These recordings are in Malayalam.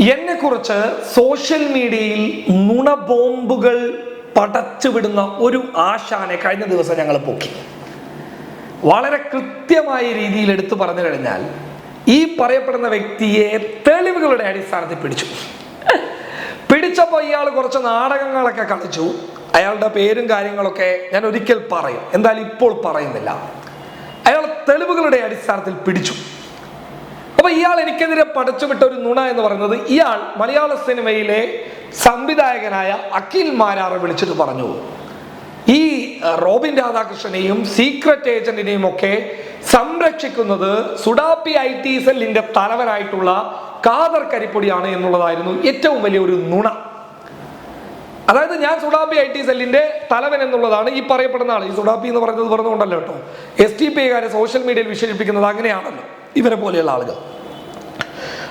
എന്നെക്കുറിച്ച് സോഷ്യൽ മീഡിയയിൽ നുണ ബോംബുകൾ പടച്ചുവിടുന്ന ഒരു ആശാനെ കഴിഞ്ഞ ദിവസം ഞങ്ങൾ പോക്കി. വളരെ കൃത്യമായ രീതിയിൽ എടുത്തു പറഞ്ഞു കഴിഞ്ഞാൽ ഈ പറയപ്പെടുന്ന വ്യക്തിയെ തെളിവുകളുടെ അടിസ്ഥാനത്തിൽ പിടിച്ചു. പിടിച്ചപ്പോൾ ഇയാൾ കുറച്ച് നാടകങ്ങളൊക്കെ കളിച്ചു. അയാളുടെ പേരും കാര്യങ്ങളൊക്കെ ഞാൻ ഒരിക്കൽ പറയും. എന്തായാലും ഇപ്പോൾ പറയുന്നില്ല. അയാൾ തെളിവുകളുടെ അടിസ്ഥാനത്തിൽ പിടിച്ചു. അപ്പൊ ഇയാൾ എനിക്കെതിരെ പടച്ചുവിട്ട ഒരു നുണ എന്ന് പറയുന്നത് ഇയാൾ മലയാള സിനിമയിലെ സംവിധായകനായ അഖിൽ മാരാറെ വിളിച്ചിട്ട് പറഞ്ഞു. ഈ റോബിൻ രാധാകൃഷ്ണനെയും സീക്രട്ട് ഏജന്റിനെയും ഒക്കെ സംരക്ഷിക്കുന്നത് സുഡാപ്പി ഐ ടി സെല്ലിന്റെ തലവനായിട്ടുള്ള കാദർ കരിപ്പൊടിയാണ് എന്നുള്ളതായിരുന്നു ഏറ്റവും വലിയൊരു നുണ. അതായത് ഞാൻ സുഡാപ്പി ഐ ടി സെല്ലിന്റെ തലവൻ എന്നുള്ളതാണ് ഈ പറയപ്പെടുന്ന ആൾ. ഈ സുഡാപ്പി എന്ന് പറയുന്നത് പറഞ്ഞുകൊണ്ടല്ലോ കേട്ടോ. എസ് ടി പി കാരെ സോഷ്യൽ മീഡിയയിൽ വിശേഷിപ്പിക്കുന്നത് അങ്ങനെയാണല്ലോ. ഇവരെ പോലെയുള്ള ആളുകൾ.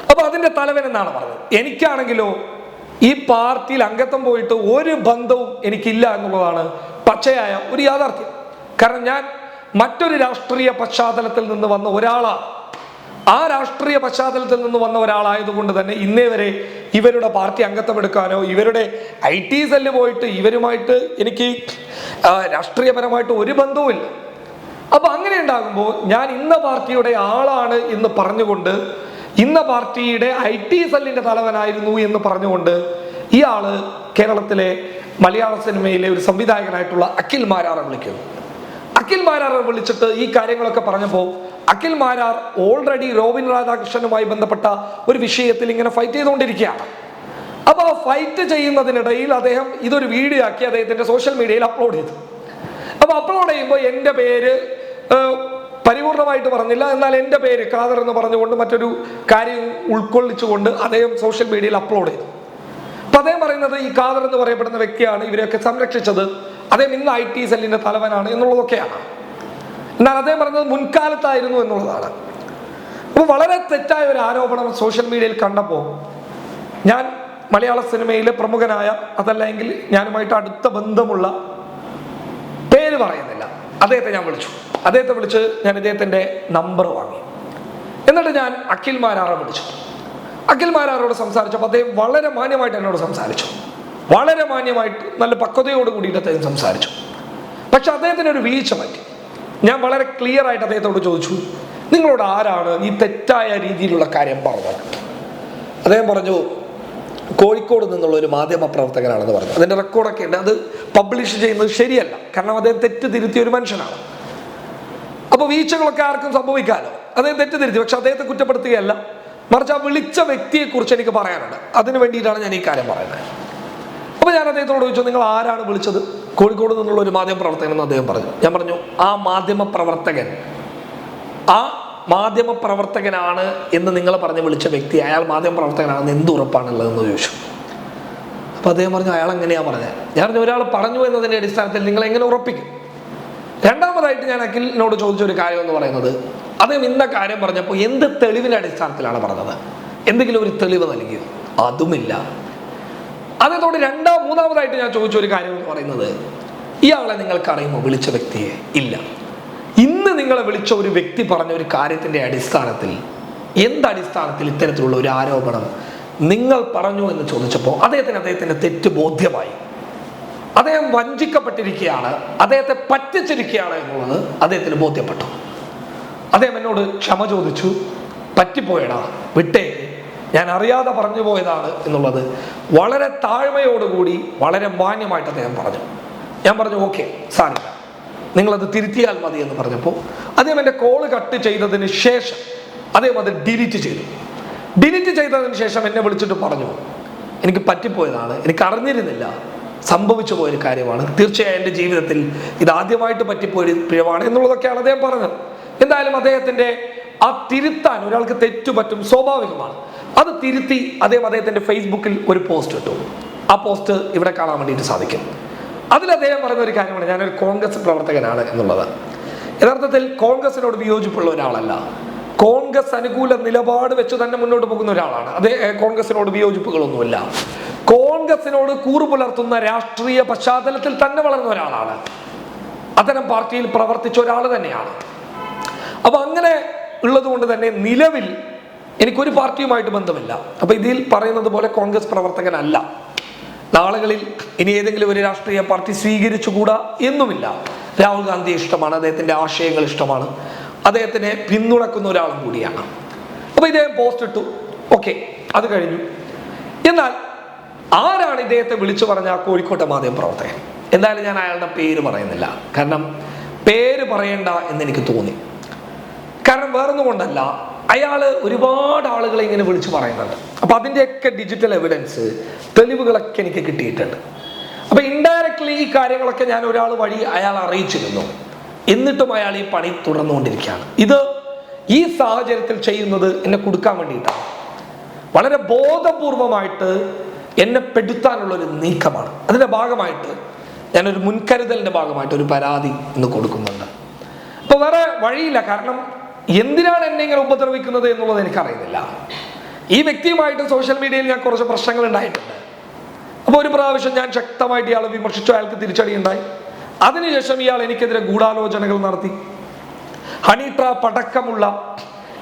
അപ്പൊ അതിന്റെ തലവൻ എന്നാണ് പറഞ്ഞത്? എനിക്കാണെങ്കിലോ ഈ പാർട്ടിയിൽ അംഗത്വം പോയിട്ട് ഒരു ബന്ധവും എനിക്കില്ല എന്നുള്ളതാണ് പച്ചയായ ഒരു യാഥാർത്ഥ്യം. കാരണം ഞാൻ മറ്റൊരു രാഷ്ട്രീയ പശ്ചാത്തലത്തിൽ നിന്ന് വന്ന ഒരാളാണ് ആ രാഷ്ട്രീയ പശ്ചാത്തലത്തിൽ നിന്ന് വന്ന ഒരാളായതുകൊണ്ട് തന്നെ ഇന്നേ വരെ ഇവരുടെ പാർട്ടി അംഗത്വം എടുക്കാനോ ഇവരുടെ ഐ ടി സെല്ല് പോയിട്ട് ഇവരുമായിട്ട് എനിക്ക് രാഷ്ട്രീയപരമായിട്ട് ഒരു ബന്ധവുമില്ല. അപ്പൊ അങ്ങനെ ഉണ്ടാകുമ്പോൾ ഞാൻ ഇന്ന പാർട്ടിയുടെ ആളാണ് എന്ന് പറഞ്ഞുകൊണ്ട് ഇന്ന പാർട്ടിയുടെ ഐ ടി സെല്ലിന്റെ തലവനായിരുന്നു എന്ന് പറഞ്ഞുകൊണ്ട് ഇയാൾ കേരളത്തിലെ മലയാള സിനിമയിലെ ഒരു സംവിധായകനായിട്ടുള്ള അഖിൽ മാരാറെ വിളിക്കുന്നു. അഖിൽ മാരാറെ വിളിച്ചിട്ട് ഈ കാര്യങ്ങളൊക്കെ പറഞ്ഞപ്പോൾ അഖിൽ മാരാർ ഓൾറെഡി റോബിൻ രാധാകൃഷ്ണനുമായി ബന്ധപ്പെട്ട ഒരു വിഷയത്തിൽ ഇങ്ങനെ ഫൈറ്റ് ചെയ്തുകൊണ്ടിരിക്കുകയാണ്. അപ്പൊ ആ ഫൈറ്റ് ചെയ്യുന്നതിനിടയിൽ അദ്ദേഹം ഇതൊരു വീഡിയോ ആക്കി അദ്ദേഹത്തിന്റെ സോഷ്യൽ മീഡിയയിൽ അപ്ലോഡ് ചെയ്തു. അപ്പൊ അപ്ലോഡ് ചെയ്യുമ്പോൾ എന്റെ പേര് പരിപൂർണമായിട്ട് പറഞ്ഞില്ല. എന്നാൽ എന്റെ പേര് ഖാദർ എന്ന് പറഞ്ഞുകൊണ്ട് മറ്റൊരു കാര്യം ഉൾക്കൊള്ളിച്ചുകൊണ്ട് അദ്ദേഹം സോഷ്യൽ മീഡിയയിൽ അപ്ലോഡ് ചെയ്തു. അപ്പൊ അദ്ദേഹം പറയുന്നത് ഈ ഖാദർ എന്ന് പറയപ്പെടുന്ന വ്യക്തിയാണ് ഇവരെയൊക്കെ സംരക്ഷിച്ചത്. അദ്ദേഹം ഇന്ന് ഐ ടി സെല്ലിന്റെ തലവനാണ് എന്നുള്ളതൊക്കെയാണ്. എന്നാൽ അദ്ദേഹം പറഞ്ഞത് മുൻകാലത്തായിരുന്നു എന്നുള്ളതാണ്. അപ്പോൾ വളരെ തെറ്റായ ഒരു ആരോപണം സോഷ്യൽ മീഡിയയിൽ കണ്ടപ്പോൾ ഞാൻ മലയാള സിനിമയിലെ പ്രമുഖനായ അതല്ലെങ്കിൽ ഞാനുമായിട്ട് അടുത്ത ബന്ധമുള്ള പേര് പറയുന്നില്ല അദ്ദേഹത്തെ ഞാൻ വിളിച്ചു. അദ്ദേഹത്തെ വിളിച്ച് ഞാൻ അദ്ദേഹത്തിന്റെ നമ്പർ വാങ്ങി. എന്നിട്ട് ഞാൻ അഖിൽ മാരാറെ വിളിച്ചു. അഖിൽ മാരാറോട് സംസാരിച്ചപ്പോൾ അദ്ദേഹം വളരെ മാന്യമായിട്ട് എന്നോട് സംസാരിച്ചു. വളരെ മാന്യമായിട്ട് നല്ല പക്വതയോട് കൂടിയിട്ട് അദ്ദേഹം സംസാരിച്ചു. പക്ഷെ അദ്ദേഹത്തിന് ഒരു വീഴ്ച പറ്റി. ഞാൻ വളരെ ക്ലിയർ ആയിട്ട് അദ്ദേഹത്തോട് ചോദിച്ചു നിങ്ങളോട് ആരാണ് ഈ തെറ്റായ രീതിയിലുള്ള കാര്യം പറഞ്ഞത്? അദ്ദേഹം പറഞ്ഞു കോഴിക്കോട് നിന്നുള്ള ഒരു മാധ്യമ പ്രവർത്തകനാണെന്ന് പറഞ്ഞു. അതിന്റെ റെക്കോർഡൊക്കെ ഉണ്ട്. അത് പബ്ലിഷ് ചെയ്യുന്നത് ശരിയല്ല. കാരണം അദ്ദേഹം തെറ്റ് തിരുത്തിയ ഒരു മനുഷ്യനാണ്. അപ്പൊ വീഴ്ചകളൊക്കെ ആർക്കും സംഭവിക്കാമല്ലോ അദ്ദേഹം തെറ്റ് തിരുത്തി പക്ഷെ അദ്ദേഹത്തെ കുറ്റപ്പെടുത്തുകയല്ല. മറിച്ച് ആ വിളിച്ച വ്യക്തിയെ കുറിച്ച് എനിക്ക് പറയാനുണ്ട്. അതിന് വേണ്ടിയിട്ടാണ് ഞാൻ ഈ കാര്യം പറയുന്നത്. അപ്പൊ ഞാൻ അദ്ദേഹത്തോട് ചോദിച്ചു നിങ്ങൾ ആരാണ് വിളിച്ചത്? കോഴിക്കോട് നിന്നുള്ള ഒരു മാധ്യമ പ്രവർത്തകൻ എന്ന് അദ്ദേഹം പറഞ്ഞു. ഞാൻ പറഞ്ഞു ആ മാധ്യമ പ്രവർത്തകൻ ആ മാധ്യമ പ്രവർത്തകനാണ് എന്ന് നിങ്ങൾ പറഞ്ഞ് വിളിച്ച വ്യക്തി അയാൾ മാധ്യമ പ്രവർത്തകനാണെന്ന് എന്ത് ഉറപ്പാണുള്ളതെന്ന് ചോദിച്ചു. അപ്പൊ അദ്ദേഹം പറഞ്ഞു അയാൾ എങ്ങനെയാ പറഞ്ഞത്. ഞാൻ പറഞ്ഞു ഒരാൾ പറഞ്ഞു എന്നതിന്റെ അടിസ്ഥാനത്തിൽ നിങ്ങൾ എങ്ങനെ ഉറപ്പിക്കും? രണ്ടാമതായിട്ട് ഞാൻ അഖിലിനോട് ചോദിച്ച ഒരു കാര്യം എന്ന് പറയുന്നത് അദ്ദേഹം ഇന്ന കാര്യം പറഞ്ഞപ്പോൾ എന്ത് തെളിവിന്റെ അടിസ്ഥാനത്തിലാണ് പറഞ്ഞത്? എന്തെങ്കിലും ഒരു തെളിവ് നൽകിയോ? അതുമില്ല. അദ്ദേഹത്തോട് രണ്ടാം മൂന്നാമതായിട്ട് ഞാൻ ചോദിച്ച ഒരു കാര്യം എന്ന് പറയുന്നത് ഇയാളെ നിങ്ങൾക്ക് അറിയുമോ വിളിച്ച വ്യക്തിയെ ഇല്ല. ഇന്ന് നിങ്ങളെ വിളിച്ച ഒരു വ്യക്തി പറഞ്ഞ ഒരു കാര്യത്തിന്റെ അടിസ്ഥാനത്തിൽ എന്തടിസ്ഥാനത്തിൽ ഇത്തരത്തിലുള്ള ഒരു ആരോപണം നിങ്ങൾ പറഞ്ഞു എന്ന് ചോദിച്ചപ്പോൾ അദ്ദേഹത്തിന് അദ്ദേഹത്തിന്റെ തെറ്റ് ബോധ്യമായി. അദ്ദേഹം വഞ്ചിക്കപ്പെട്ടിരിക്കുകയാണ് അദ്ദേഹത്തെ പറ്റിച്ചിരിക്കുകയാണ് എന്നുള്ളത് അദ്ദേഹത്തിന് ബോധ്യപ്പെട്ടു. അദ്ദേഹം എന്നോട് ക്ഷമ ചോദിച്ചു പറ്റിപ്പോയടാ വിട്ടേ ഞാൻ അറിയാതെ പറഞ്ഞു പോയതാണ് എന്നുള്ളത് വളരെ താഴ്മയോടുകൂടി വളരെ മാന്യമായിട്ട് അദ്ദേഹം പറഞ്ഞു. ഞാൻ പറഞ്ഞു ഓക്കെ സാറില്ല നിങ്ങളത് തിരുത്തിയാൽ മതി എന്ന് പറഞ്ഞപ്പോൾ അദ്ദേഹം എന്റെ കോൾ കട്ട് ചെയ്തതിന് ശേഷം അദ്ദേഹം അത് ഡിലീറ്റ് ചെയ്തു. ഡിലീറ്റ് ചെയ്തതിന് ശേഷം എന്നെ വിളിച്ചിട്ട് പറഞ്ഞു എനിക്ക് പറ്റിപ്പോയതാണ് എനിക്ക് അറിഞ്ഞിരുന്നില്ല സംഭവിച്ചു പോയൊരു കാര്യമാണ് തീർച്ചയായും എന്റെ ജീവിതത്തിൽ ഇതാദ്യമായിട്ട് പറ്റിപ്പോയൊരു പിഴവാണ് എന്നുള്ളതൊക്കെയാണ് അദ്ദേഹം പറഞ്ഞത്. എന്തായാലും അദ്ദേഹത്തിന്റെ ആ തിരുത്താൻ ഒരാൾക്ക് തെറ്റു പറ്റും സ്വാഭാവികമാണ്. അത് തിരുത്തി അദ്ദേഹം അദ്ദേഹത്തിന്റെ ഫേസ്ബുക്കിൽ ഒരു പോസ്റ്റ് ഇട്ടു. ആ പോസ്റ്റ് ഇവിടെ കാണാൻ വേണ്ടിയിട്ട് സാധിക്കും. അതിൽ അദ്ദേഹം പറയുന്ന ഒരു കാര്യമാണ് ഞാനൊരു കോൺഗ്രസ് പ്രവർത്തകനാണ് എന്നുള്ളത്. യഥാർത്ഥത്തിൽ കോൺഗ്രസിനോട് വിയോജിപ്പുള്ള ഒരാളല്ല. കോൺഗ്രസ് അനുകൂല നിലപാട് വെച്ച് തന്നെ മുന്നോട്ട് പോകുന്ന ഒരാളാണ്. അതേ കോൺഗ്രസിനോട് വിയോജിപ്പുകളൊന്നുമില്ല. കോൺഗ്രസിനോട് കൂറു പുലർത്തുന്ന രാഷ്ട്രീയ പശ്ചാത്തലത്തിൽ തന്നെ വളർന്ന ഒരാളാണ്. അത്തരം പാർട്ടിയിൽ പ്രവർത്തിച്ച ഒരാൾ തന്നെയാണ്. അപ്പൊ അങ്ങനെ ഉള്ളത് കൊണ്ട് തന്നെ നിലവിൽ എനിക്കൊരു പാർട്ടിയുമായിട്ട് ബന്ധമില്ല. അപ്പൊ ഇതിൽ പറയുന്നത് പോലെ കോൺഗ്രസ് പ്രവർത്തകനല്ല. നാളുകളിൽ ഇനി ഏതെങ്കിലും ഒരു രാഷ്ട്രീയ പാർട്ടി സ്വീകരിച്ചുകൂടാ എന്നുമില്ല. രാഹുൽ ഗാന്ധി ഇഷ്ടമാണ് അദ്ദേഹത്തിന്റെ ആശയങ്ങൾ ഇഷ്ടമാണ്. അദ്ദേഹത്തിനെ പിന്തുണക്കുന്ന ഒരാളും കൂടിയാണ്. അപ്പോൾ ഇദ്ദേഹം പോസ്റ്റ് ഇട്ടു. ഓക്കെ അത് കഴിഞ്ഞു. എന്നാൽ ആരാണ് ഇദ്ദേഹത്തെ വിളിച്ചു പറഞ്ഞ ആ കോഴിക്കോട്ടെ മാധ്യമ പ്രവർത്തകൻ? എന്തായാലും ഞാൻ അയാളുടെ പേര് പറയുന്നില്ല. കാരണം പേര് പറയണ്ട എന്ന് എനിക്ക് തോന്നി. കാരണം വേറൊന്നും കൊണ്ടല്ല അയാൾ ഒരുപാട് ആളുകളെ ഇങ്ങനെ വിളിച്ചു പറയുന്നുണ്ട്. അപ്പൊ അതിന്റെയൊക്കെ ഡിജിറ്റൽ എവിഡൻസ് തെളിവുകളൊക്കെ എനിക്ക് കിട്ടിയിട്ടുണ്ട്. അപ്പൊ ഇൻഡയറക്ട്ലി ഈ കാര്യങ്ങളൊക്കെ ഞാൻ ഒരാൾ വഴി അയാൾ അറിയിച്ചിരുന്നു. എന്നിട്ടും അയാൾ ഈ പണി തുടർന്നുകൊണ്ടിരിക്കുകയാണ്. ഇത് ഈ സാഹചര്യത്തിൽ ചെയ്യുന്നത് എന്നെ കൊടുക്കാൻ വേണ്ടിയിട്ടാണ്. വളരെ ബോധപൂർവമായിട്ട് എന്നെ പെടുത്താനുള്ള ഒരു നീക്കമാണ്. അതിന്റെ ഭാഗമായിട്ട് ഞാനൊരു മുൻകരുതലിന്റെ ഭാഗമായിട്ട് ഒരു പരാതി ഇന്ന് കൊടുക്കുന്നുണ്ട്. അപ്പൊ വേറെ വഴിയില്ല. കാരണം എന്തിനാണ് എന്നെ ഇങ്ങനെ ഉപദ്രവിക്കുന്നത് എന്നുള്ളത് എനിക്കറിയുന്നില്ല. ഈ വ്യക്തിയുമായിട്ട് സോഷ്യൽ മീഡിയയിൽ ഞാൻ കുറച്ച് പ്രശ്നങ്ങൾ ഉണ്ടായിട്ടുണ്ട്. അപ്പോൾ ഒരു പ്രാവശ്യം ഞാൻ ശക്തമായിട്ട് ഇയാളെ വിമർശിച്ചു അയാൾക്ക് തിരിച്ചടി ഉണ്ടായി അതിനുശേഷം ഇയാൾ എനിക്കെതിരെ ഗൂഢാലോചനകൾ നടത്തി. ഹണി ട്രാപ്പ് അടക്കമുള്ള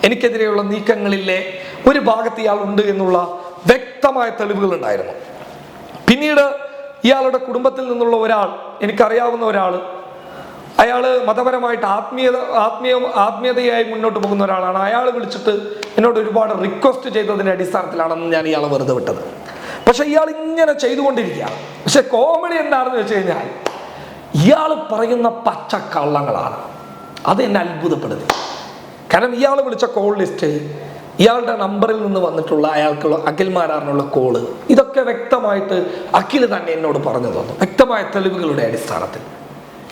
എനിക്കെതിരെയുള്ള നീക്കങ്ങളിലെ ഒരു ഭാഗത്ത് ഇയാൾ ഉണ്ട് എന്നുള്ള വ്യക്തമായ തെളിവുകൾ ഉണ്ടായിരുന്നു. പിന്നീട് ഇയാളുടെ കുടുംബത്തിൽ നിന്നുള്ള ഒരാൾ എനിക്കറിയാവുന്ന ഒരാൾ അയാൾ മതപരമായിട്ട് ആത്മീയത ആത്മീയ ആത്മീയതയായി മുന്നോട്ട് പോകുന്ന ഒരാളാണ്. അയാൾ വിളിച്ചിട്ട് എന്നോട് ഒരുപാട് റിക്വസ്റ്റ് ചെയ്തതിന്റെ അടിസ്ഥാനത്തിലാണെന്ന് ഞാൻ ഇയാളെ വെറുതെ വിട്ടത്. പക്ഷെ ഇയാൾ ഇങ്ങനെ ചെയ്തുകൊണ്ടിരിക്കുകയാണ്. പക്ഷെ കോമഡി എന്താണെന്ന് വെച്ച് കഴിഞ്ഞാൽ ഇയാൾ പറയുന്ന പച്ച കള്ളങ്ങളാണ് അത് എന്നെ അത്ഭുതപ്പെടുത്തി. കാരണം ഇയാൾ വിളിച്ച കോൾ ലിസ്റ്റ് ഇയാളുടെ നമ്പറിൽ നിന്ന് വന്നിട്ടുള്ള അയാൾക്കുള്ള അഖിൽ മാരാറിനുള്ള കോൾ ഇതൊക്കെ വ്യക്തമായിട്ട് അഖിൽ തന്നെ എന്നോട് പറഞ്ഞു തന്നു. വ്യക്തമായ തെളിവുകളുടെ അടിസ്ഥാനത്തിൽ.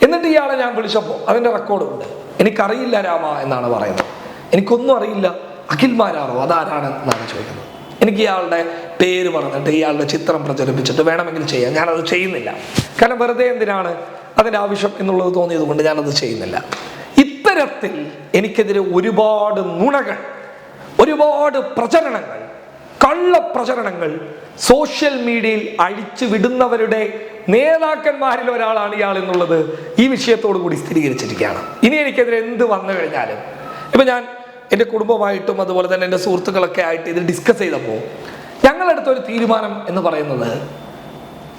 എന്നിട്ട് ഇയാളെ ഞാൻ വിളിച്ചപ്പോൾ അവന്റെ റെക്കോർഡുണ്ട് എനിക്കറിയില്ല രാമ എന്നാണ് പറയുന്നത്. എനിക്കൊന്നും അറിയില്ല. അഖിൽമാരാണോ അതാരാണ് എന്നാണ് ചോദിക്കുന്നത്. എനിക്ക് ഇയാളുടെ പേര് പറഞ്ഞിട്ട് ഇയാളുടെ ചിത്രം പ്രചരിപ്പിച്ചിട്ട് വേണമെങ്കിൽ ചെയ്യാം. ഞാനത് ചെയ്യുന്നില്ല. കാരണം വെറുതെ എന്തിനാണ് അതിന്റെ ആവശ്യം എന്നുള്ളത് തോന്നിയത് കൊണ്ട് ഞാനത് ചെയ്യുന്നില്ല. ഇത്തരത്തിൽ എനിക്കെതിരെ ഒരുപാട് നുണകൾ ഒരുപാട് പ്രചരണങ്ങൾ കള്ളപ്രചരണങ്ങൾ സോഷ്യൽ മീഡിയയിൽ അഴിച്ചു വിടുന്നവരുടെ നേതാക്കന്മാരിൽ ഒരാളാണ് ഇയാൾ എന്നുള്ളത് ഈ വിഷയത്തോടു കൂടി സ്ഥിരീകരിച്ചിരിക്കുകയാണ്. ഇനി എനിക്കെതിരെ എന്ത് വന്നു കഴിഞ്ഞാലും ഇപ്പൊ ഞാൻ എന്റെ കുടുംബമായിട്ടും അതുപോലെ തന്നെ എന്റെ സുഹൃത്തുക്കളൊക്കെ ആയിട്ട് ഇത് ഡിസ്കസ് ചെയ്തപ്പോൾ ഞങ്ങളെടുത്ത ഒരു തീരുമാനം എന്ന് പറയുന്നത്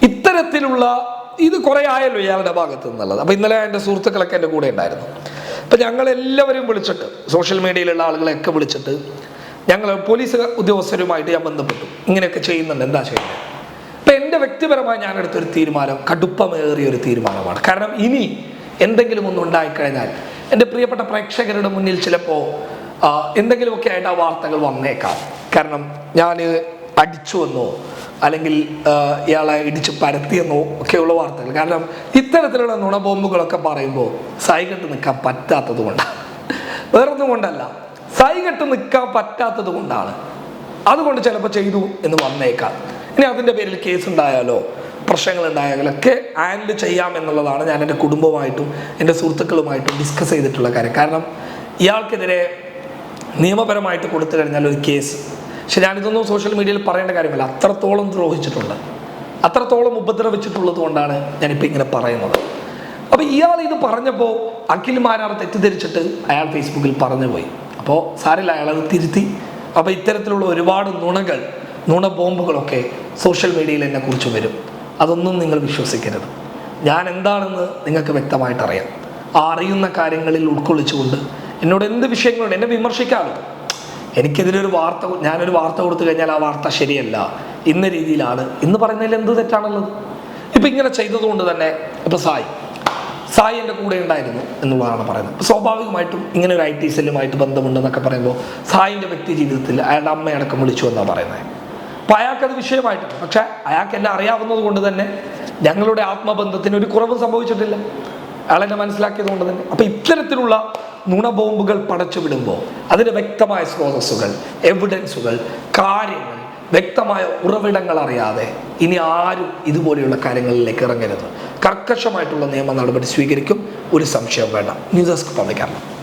ഇത്തരത്തിലുള്ള ഇത് കുറെ ആയല്ലോ ഇയാളുടെ ഭാഗത്ത് നിന്നുള്ളത്. അപ്പൊ ഇന്നലെ എന്റെ സുഹൃത്തുക്കളൊക്കെ എന്റെ കൂടെ ഉണ്ടായിരുന്നു. അപ്പൊ ഞങ്ങൾ എല്ലാവരും വിളിച്ചിട്ട് സോഷ്യൽ മീഡിയയിലുള്ള ആളുകളെയൊക്കെ വിളിച്ചിട്ട് ഞങ്ങൾ പോലീസ് ഉദ്യോഗസ്ഥരുമായിട്ട് ഞാൻ ബന്ധപ്പെട്ടു. ഇങ്ങനെയൊക്കെ ചെയ്യുന്നുണ്ട്. എന്താ ചെയ്യുന്നത്? അപ്പൊ എന്റെ വ്യക്തിപരമായി ഞാൻ എടുത്തൊരു തീരുമാനം കടുപ്പമേറിയ ഒരു തീരുമാനമാണ്. കാരണം ഇനി എന്തെങ്കിലും ഒന്നും ഉണ്ടായിക്കഴിഞ്ഞാൽ എന്റെ പ്രിയപ്പെട്ട പ്രേക്ഷകരുടെ മുന്നിൽ ചിലപ്പോൾ എന്തെങ്കിലുമൊക്കെ ആയിട്ട് ആ വാർത്തകൾ വന്നേക്കാം. കാരണം ഞാൻ അടിച്ചുവെന്നോ അല്ലെങ്കിൽ ഇയാളെ ഇടിച്ച് പരത്തിയെന്നോ ഒക്കെയുള്ള വാർത്തകൾ. കാരണം ഇത്തരത്തിലുള്ള നുണബോംബുകളൊക്കെ പറയുമ്പോൾ സൈകെട്ട് നിൽക്കാൻ പറ്റാത്തത് കൊണ്ടാണ് വേറൊന്നും കൊണ്ടല്ല. സൈകെട്ട് നിൽക്കാൻ പറ്റാത്തത് കൊണ്ടാണ്. അതുകൊണ്ട് ചിലപ്പോൾ ചെയ്തു എന്ന് വന്നേക്കാം. ഇനി അതിന്റെ പേരിൽ കേസ് ഉണ്ടായാലോ പ്രശ്നങ്ങൾ ഉണ്ടായാലൊക്കെ ഹാൻഡിൽ ചെയ്യാം എന്നുള്ളതാണ് ഞാൻ എന്റെ കുടുംബമായിട്ടും എന്റെ സുഹൃത്തുക്കളുമായിട്ടും ഡിസ്കസ് ചെയ്തിട്ടുള്ള കാര്യം. കാരണം ഇയാൾക്കെതിരെ നിയമപരമായിട്ട് കൊടുത്തു കഴിഞ്ഞാൽ ഒരു കേസ് പക്ഷെ ഞാനിതൊന്നും സോഷ്യൽ മീഡിയയിൽ പറയേണ്ട കാര്യമല്ല. അത്രത്തോളം ദ്രോഹിച്ചിട്ടുണ്ട്. അത്രത്തോളം ഉപദ്രവിച്ചിട്ടുള്ളത് കൊണ്ടാണ് ഞാനിപ്പോൾ ഇങ്ങനെ പറയുന്നത്. അപ്പോൾ ഇയാൾ ഇത് പറഞ്ഞപ്പോൾ അഖിൽ മാരാർ തെറ്റിദ്ധരിച്ചിട്ട് അയാൾ ഫേസ്ബുക്കിൽ പറഞ്ഞു പോയി അപ്പോൾ സാരില്ല അയാൾ അത് തിരുത്തി അപ്പോൾ ഇത്തരത്തിലുള്ള ഒരുപാട് നുണകൾ നുണ ബോംബുകളൊക്കെ സോഷ്യൽ മീഡിയയിൽ എന്നെ കുറിച്ച് വരും. അതൊന്നും നിങ്ങൾ വിശ്വസിക്കരുത്. ഞാൻ എന്താണെന്ന് നിങ്ങൾക്ക് വ്യക്തമായിട്ട് അറിയാം. ആ അറിയുന്ന കാര്യങ്ങളിൽ ഉൾക്കൊള്ളിച്ചുകൊണ്ട് എന്നോട് എന്ത് വിഷയങ്ങളുണ്ട് എന്നെ വിമർശിക്കാമല്ലോ എനിക്കെതിരൊരു വാർത്ത ഞാനൊരു വാർത്ത കൊടുത്തു കഴിഞ്ഞാൽ ആ വാർത്ത ശരിയല്ല. ഇന്ന രീതിയിലാണ്. എന്ന് പറയുന്നതിൽ എന്ത് തെറ്റാണുള്ളത്? ഇപ്പം ഇങ്ങനെ ചെയ്തതുകൊണ്ട് തന്നെ ഇപ്പം സായി സായി എന്റെ കൂടെ ഉണ്ടായിരുന്നു എന്നുള്ളതാണ് പറയുന്നത്. സ്വാഭാവികമായിട്ടും ഇങ്ങനെ ഒരു ഐ ടി സെല്ലുമായിട്ട് ബന്ധമുണ്ടെന്നൊക്കെ പറയുമ്പോൾ സായിന്റെ വ്യക്തി ജീവിതത്തിൽ അയാളുടെ അമ്മയടക്കം വിളിച്ചു എന്നാണ് പറയുന്നത്. അപ്പൊ അയാൾക്കത് വിഷയമായിട്ടാണ് പക്ഷെ അയാൾക്ക് എന്നെ അറിയാവുന്നത് കൊണ്ട് തന്നെ ഞങ്ങളുടെ ആത്മബന്ധത്തിന് ഒരു കുറവ് സംഭവിച്ചിട്ടില്ല. അയാളെന്നെ മനസ്സിലാക്കിയത് കൊണ്ട് തന്നെ. അപ്പൊ ഇത്തരത്തിലുള്ള നുണബോംബുകൾ പടച്ചു വിടുമ്പോൾ അതിന് വ്യക്തമായ സ്രോതസ്സുകൾ എവിഡൻസുകൾ കാര്യങ്ങൾ വ്യക്തമായ ഉറവിടങ്ങൾ അറിയാതെ ഇനി ആരും ഇതുപോലെയുള്ള കാര്യങ്ങളിലേക്ക് ഇറങ്ങരുത്. കർക്കശമായിട്ടുള്ള നിയമ നടപടി സ്വീകരിക്കും. ഒരു സംശയം വേണ്ട. News desk പബ്ലിക്കാണ്